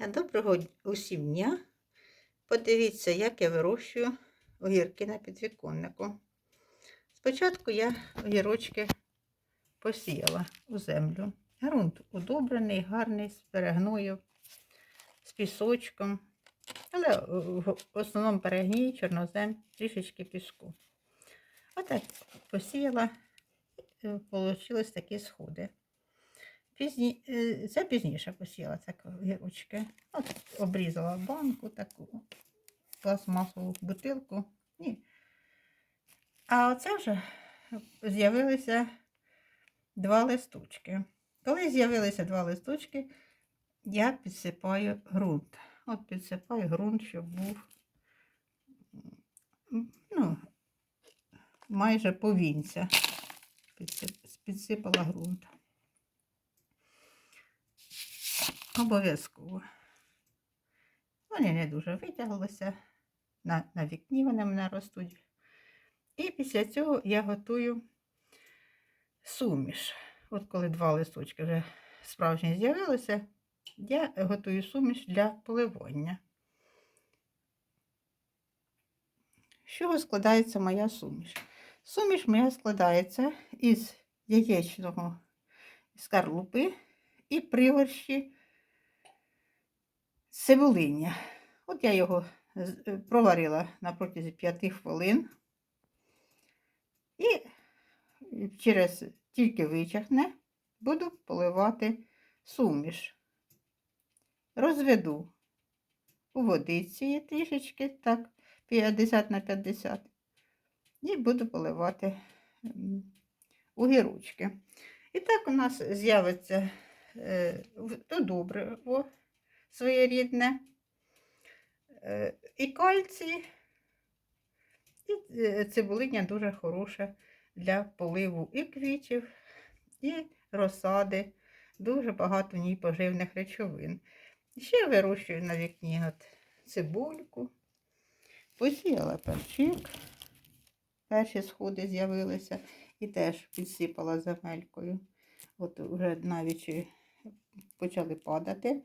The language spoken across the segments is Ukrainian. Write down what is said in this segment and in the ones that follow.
Доброго усім дня. Подивіться, як я вирощую огірки на підвіконнику. Спочатку я огірочки посіяла у землю. Грунт удобрений, гарний, з перегною, з пісочком. Але в основному перегній, чорнозем, трішечки піску. Отак посіяла, вийшли такі сходи. Пізні... е, Це пізніше посіяла так огірочки. От обрізала банку таку пластмасову бутилку. Ні. А оце вже з'явилися два листочки. Коли з'явилися два листочки, я підсипаю ґрунт. От підсипаю ґрунт, щоб був ну, майже повінця. Підсип- Підсипала ґрунт. Обов'язково. Вони не дуже витяглися. На, на вікні вони мене ростуть. І після цього я готую суміш. От коли два листочки вже справжні з'явилися, я готую суміш для поливання. З чого складається моя суміш? Суміш моя складається із яєчного скарлупи і пригорщі цибулиння. От я його е, проварила на протязі 5 хвилин. І через тільки вичахне, буду поливати суміш. Розведу у водиці трішечки, так, 50 на 50. І буду поливати огірочки. І так у нас з'явиться е, то добриво своєрідне, е, і кальцій, і е, цибулиня дуже хороша для поливу і квітів, і розсади. Дуже багато в ній поживних речовин. Ще вирощую на вікні от цибульку. Посіяла перчик. Перші сходи з'явилися і теж підсипала земелькою. От вже навіть почали падати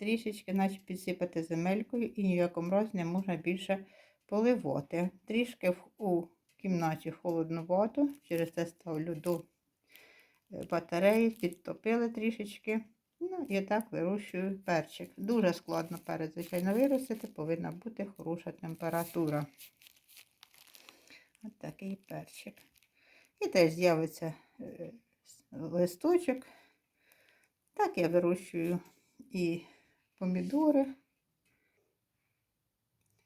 трішечки, наче підсипати земелькою і ні в якому разі не можна більше поливати. Трішки у кімнаті холодновато, через це ставлю до е, батареї, підтопили трішечки. Ну і так вирощую перчик. Дуже складно перець, звичайно, виростити, повинна бути хороша температура. Ось такий перчик. І теж з'явиться е, листочок. Так я вирощую і помідори.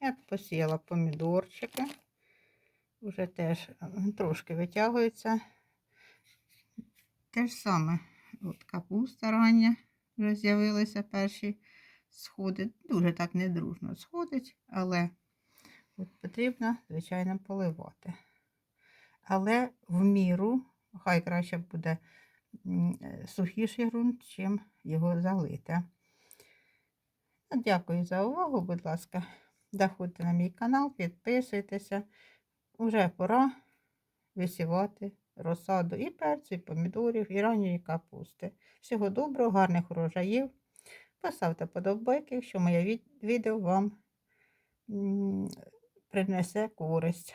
Я посіяла помідорчики. Вже теж трошки витягується. Те ж саме, от капуста рання вже з'явилися перші сходи. Дуже так недружно сходить, але от потрібно, звичайно, поливати. Але в міру, хай краще буде е, сухіший ґрунт, чим його залити. Дякую за увагу, будь ласка. Заходьте на мій канал, підписуйтеся. Уже пора висівати розсаду і перцю, і помідорів, і ранньої капусти. Всього доброго, гарних урожаїв. Поставте подобайки, якщо моє відео вам принесе користь.